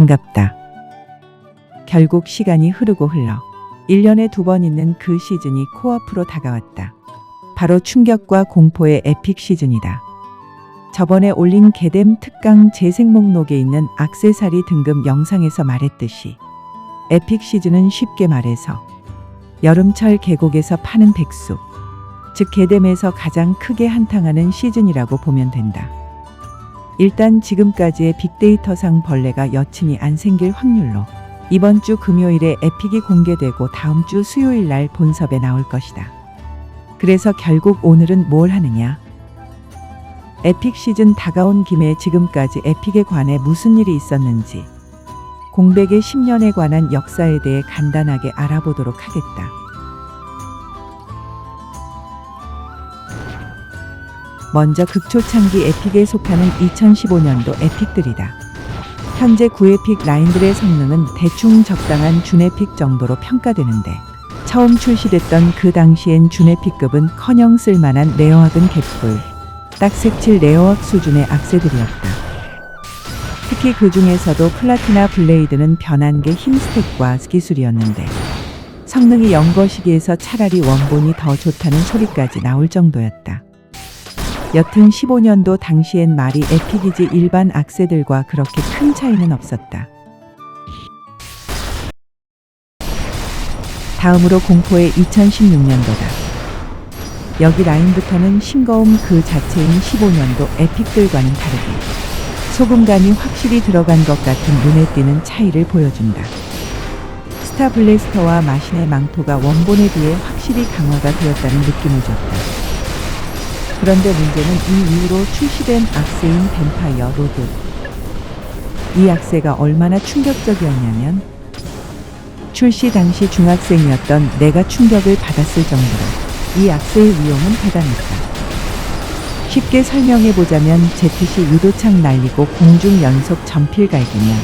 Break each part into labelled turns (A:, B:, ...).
A: 반갑다. 결국 시간이 흐르고 흘러 1년에 두 번 있는 그 시즌이 코앞으로 다가왔다. 바로 충격과 공포의 에픽 시즌이다. 저번에 올린 개뎀 특강 재생 목록에 있는 악세사리 등급 영상에서 말했듯이 에픽 시즌은 쉽게 말해서 여름철 계곡에서 파는 백수, 즉 개뎀에서 가장 크게 한탕하는 시즌이라고 보면 된다. 일단 지금까지의 빅데이터상 벌레가 여친이 안 생길 확률로 이번 주 금요일에 에픽이 공개되고 다음 주 수요일 날 본섭에 나올 것이다. 그래서 결국 오늘은 뭘 하느냐? 에픽 시즌 다가온 김에 지금까지 에픽에 관해 무슨 일이 있었는지 공백의 10년에 관한 역사에 대해 간단하게 알아보도록 하겠다. 먼저 극초창기 에픽에 속하는 2015년도 에픽들이다. 현재 9에픽 라인들의 성능은 대충 적당한 준에픽 정도로 평가되는데 처음 출시됐던 그 당시엔 준에픽급은 커녕 쓸만한 레어학은 개뿔, 딱색칠 레어학 수준의 악세들이었다. 특히 그 중에서도 플라티나 블레이드는 변한 게 힘스택과 기술이었는데 성능이 연거 시기에서 차라리 원본이 더 좋다는 소리까지 나올 정도였다. 여튼 15년도 당시엔 말이 에픽이지 일반 악세들과 그렇게 큰 차이는 없었다. 다음으로 공포의 2016년도다. 여기 라인부터는 싱거움 그 자체인 15년도 에픽들과는 다르게 소금감이 확실히 들어간 것 같은 눈에 띄는 차이를 보여준다. 스타 블래스터와 마신의 망토가 원본에 비해 확실히 강화가 되었다는 느낌을 줬다. 그런데 문제는 이 이후로 출시된 악세인 뱀파이어 로드. 이 악세가 얼마나 충격적이었냐면 출시 당시 중학생이었던 내가 충격을 받았을 정도로 이 악세의 위용은 대단했다. 쉽게 설명해 보자면 제트시 유도창 날리고 공중 연속 전필 갈기면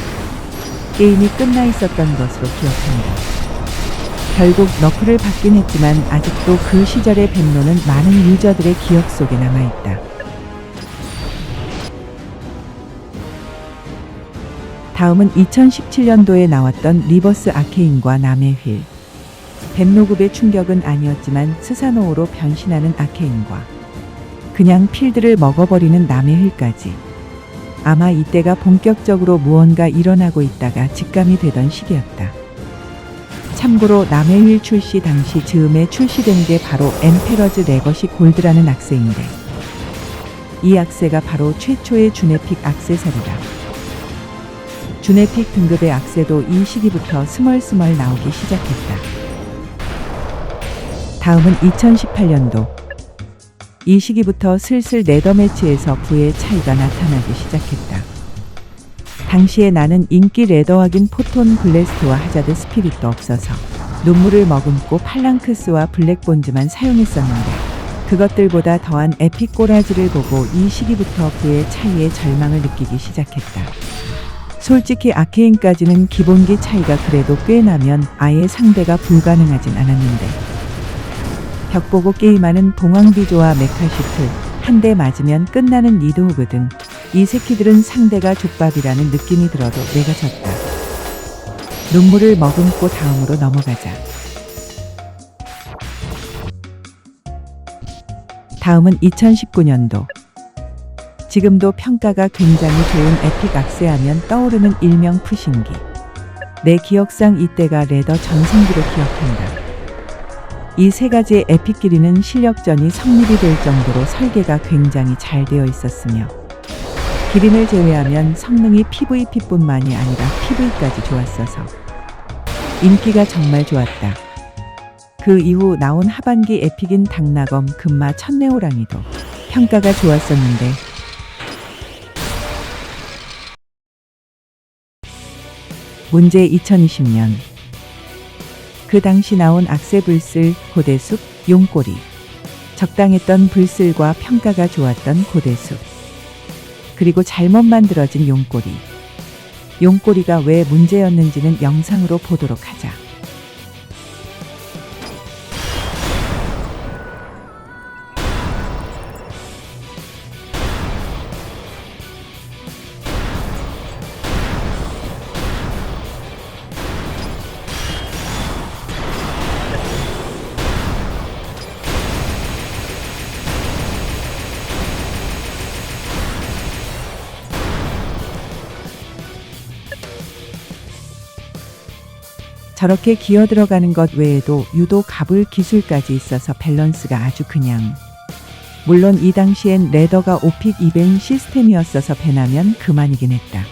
A: 게임이 끝나 있었던 것으로 기억합니다. 결국 너프를 받긴 했지만 아직도 그 시절의 벤노는 많은 유저들의 기억 속에 남아있다. 다음은 2017년도에 나왔던 리버스 아케인과 남의 휠. 벤노급의 충격은 아니었지만 스사노오로 변신하는 아케인과 그냥 필드를 먹어버리는 남의 휠까지. 아마 이때가 본격적으로 무언가 일어나고 있다가 직감이 되던 시기였다. 참고로 휠 출시 당시 즈음에 출시된 게 바로 엠페러즈 레거시 골드라는 악세인데 이 악세가 바로 최초의 주네픽 악세사리다. 주네픽 등급의 악세도 이 시기부터 스멀스멀 나오기 시작했다. 다음은 2018년도. 이 시기부터 슬슬 네더 매치에서 부의 차이가 나타나기 시작했다. 당시에 나는 인기 레더확인 포톤 블래스트와 하자드 스피릿도 없어서 눈물을 머금고 팔랑크스와 블랙본즈만 사용했었는데 그것들보다 더한 에픽 꼬라지를 보고 이 시기부터 부의 차이에 절망을 느끼기 시작했다. 솔직히 아케인까지는 기본기 차이가 그래도 꽤 나면 아예 상대가 불가능하진 않았는데 벽 보고 게임하는 봉황비조와 메카시트 한 대 맞으면 끝나는 니드호그 등 이 새끼들은 상대가 족밥이라는 느낌이 들어도 내가 졌다. 눈물을 머금고 다음으로 넘어가자. 다음은 2019년도. 지금도 평가가 굉장히 좋은 에픽 악세 하면 떠오르는 일명 푸신기. 내 기억상 이때가 레더 전성기로 기억한다. 이 세 가지의 에픽 길이는 실력전이 성립이 될 정도로 설계가 굉장히 잘 되어 있었으며 기린을 제외하면 성능이 PVP뿐만이 아니라 PV까지 좋았어서. 인기가 정말 좋았다. 그 이후 나온 하반기 에픽인 당나검 금마 천내호랑이도 평가가 좋았었는데. 문제 2020년. 그 당시 나온 악세 불슬, 고대숲, 용꼬리. 적당했던 불슬과 평가가 좋았던 고대숲 그리고 잘못 만들어진 용꼬리 용꼬리가 왜 문제였는지는 영상으로 보도록 하자. 저렇게 기어 들어가는 것 외에도 유도 가불 기술까지 있어서 밸런스가 아주 그냥. 물론 이 당시엔 레더가 오픽 이벤 시스템이었어서 배나면 그만이긴 했다.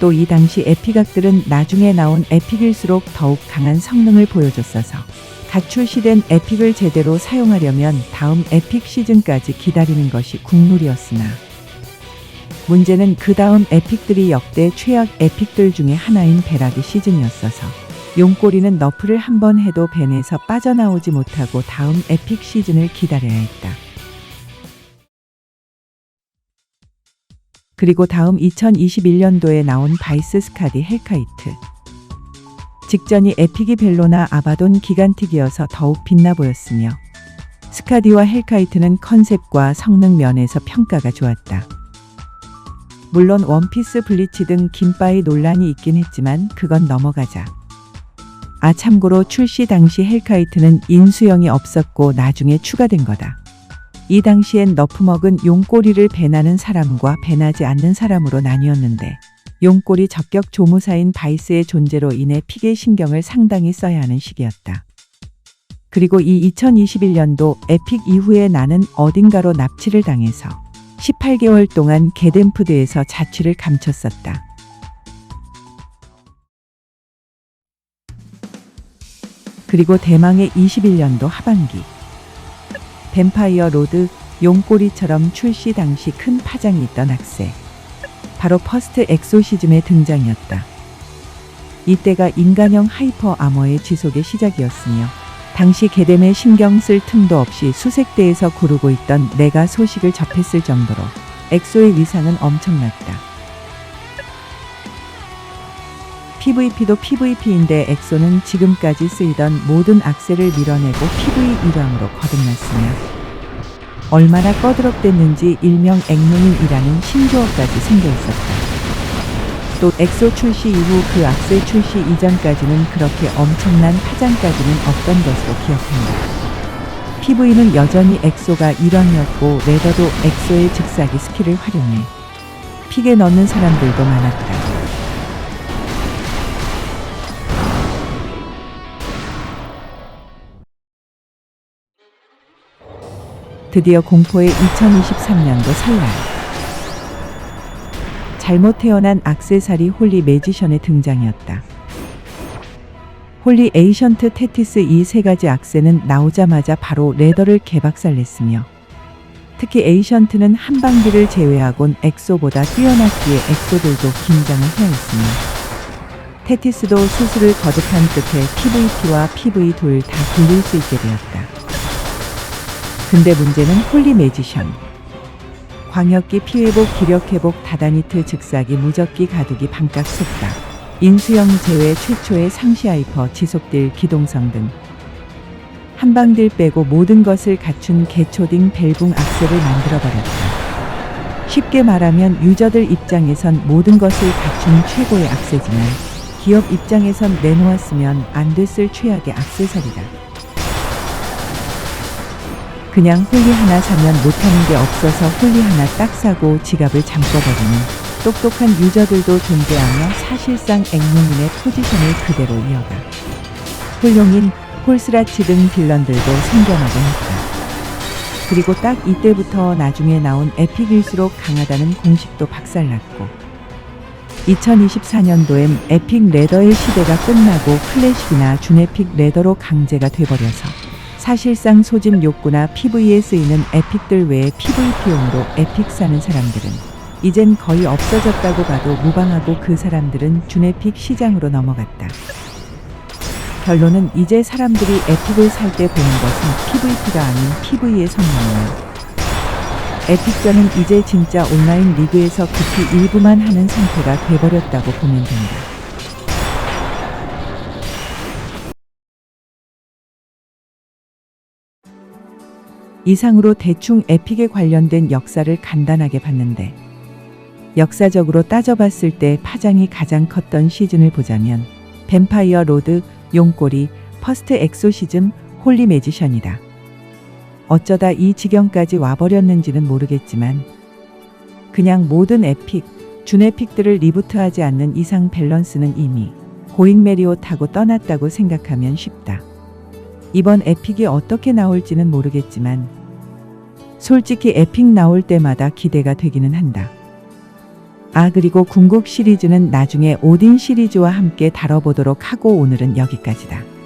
A: 또 이 당시 에피각들은 나중에 나온 에픽일수록 더욱 강한 성능을 보여줬어서 갓 출시된 에픽을 제대로 사용하려면 다음 에픽 시즌까지 기다리는 것이 국룰이었으나 문제는 그 다음 에픽들이 역대 최악 에픽들 중에 하나인 베라기 시즌이었어서 용꼬리는 너프를 한 번 해도 벤에서 빠져나오지 못하고 다음 에픽 시즌을 기다려야 했다. 그리고 다음 2021년도에 나온 바이스 스카디 헬카이트. 직전이 에픽이 벨로나 아바돈 기간틱이어서 더욱 빛나 보였으며 스카디와 헬카이트는 컨셉과 성능 면에서 평가가 좋았다. 물론 원피스 블리치 등 긴바이 논란이 있긴 했지만 그건 넘어가자. 아 참고로 출시 당시 헬카이트는 인수형이 없었고 나중에 추가된 거다. 이 당시엔 너프먹은 용꼬리를 배나는 사람과 배나지 않는 사람으로 나뉘었는데 용꼬리 적격 조무사인 바이스의 존재로 인해 픽의 신경을 상당히 써야 하는 시기였다. 그리고 이 2021년도 에픽 이후에 나는 어딘가로 납치를 당해서 18개월 동안 게덴푸드에서 자취를 감췄었다. 그리고 대망의 21년도 하반기 뱀파이어 로드 용꼬리처럼 출시 당시 큰 파장이 있던 악세. 바로 퍼스트 엑소시즘의 등장이었다. 이때가 인간형 하이퍼 아머의 지속의 시작이었으며 당시 게뎀에 신경 쓸 틈도 없이 수색대에서 구르고 있던 내가 소식을 접했을 정도로 엑소의 위상은 엄청났다. PVP도 PVP인데 엑소는 지금까지 쓰이던 모든 악셀을 밀어내고 PV 일왕으로 거듭났으며 얼마나 꺼드럭댔는지 일명 앵룡인이라는 신조어까지 생겨 있었다. 또 엑소 출시 이후 그 악셀 출시 이전까지는 그렇게 엄청난 파장까지는 없던 것으로 기억한다. PV는 여전히 엑소가 일왕이었고 레더도 엑소의 즉사기 스킬을 활용해 픽에 넣는 사람들도 많았다. 드디어 공포의 2023년도 설날. 잘못 태어난 악세사리 홀리 매지션의 등장이었다. 홀리 에이션트 테티스 이 세 가지 악세는 나오자마자 바로 레더를 개박살냈으며 특히 에이션트는 한방기를 제외하곤 엑소보다 뛰어났기에 엑소들도 긴장을 해야 했으며 테티스도 수술을 거듭한 끝에 PVP와 PV 둘다 굴릴 수 있게 되었다. 근데 문제는 홀리 매지션. 광역기 피회복 기력회복 다다니트 즉사기 무적기 가두기 반각 속다. 인수형 제외 최초의 상시 하이퍼 지속딜 기동성 등 한방딜 빼고 모든 것을 갖춘 개초딩 벨붕 악셀을 만들어버렸다. 쉽게 말하면 유저들 입장에선 모든 것을 갖춘 최고의 악세지만 기업 입장에선 내놓았으면 안 됐을 최악의 악세사리다. 그냥 홀리 하나 사면 못하는 게 없어서 홀리 하나 딱 사고 지갑을 잠궈버리는 똑똑한 유저들도 존재하며 사실상 앵무민의 포지션을 그대로 이어가. 홀용인, 홀스라치 등 빌런들도 생겨나곤 했다. 그리고 딱 이때부터 나중에 나온 에픽일수록 강하다는 공식도 박살났고 2024년도엔 에픽 레더의 시대가 끝나고 클래식이나 준에픽 레더로 강제가 돼버려서 사실상 소집 욕구나 PV에 쓰이는 에픽들 외에 PVP용으로 에픽 사는 사람들은 이젠 거의 없어졌다고 봐도 무방하고 그 사람들은 준에픽 시장으로 넘어갔다. 결론은 이제 사람들이 에픽을 살 때 보는 것은 PVP가 아닌 PV의 성능이며 에픽전은 이제 진짜 온라인 리그에서 급히 일부만 하는 상태가 돼버렸다고 보면 된다. 이상으로 대충 에픽에 관련된 역사를 간단하게 봤는데 역사적으로 따져봤을 때 파장이 가장 컸던 시즌을 보자면 뱀파이어 로드, 용꼬리, 퍼스트 엑소시즘, 홀리 매지션이다. 어쩌다 이 지경까지 와버렸는지는 모르겠지만 그냥 모든 에픽, 준에픽들을 리부트하지 않는 이상 밸런스는 이미 고잉 메리오 타고 떠났다고 생각하면 쉽다. 이번 에픽이 어떻게 나올지는 모르겠지만 솔직히 에픽 나올 때마다 기대가 되기는 한다. 아 그리고 궁극 시리즈는 나중에 오딘 시리즈와 함께 다뤄보도록 하고 오늘은 여기까지다.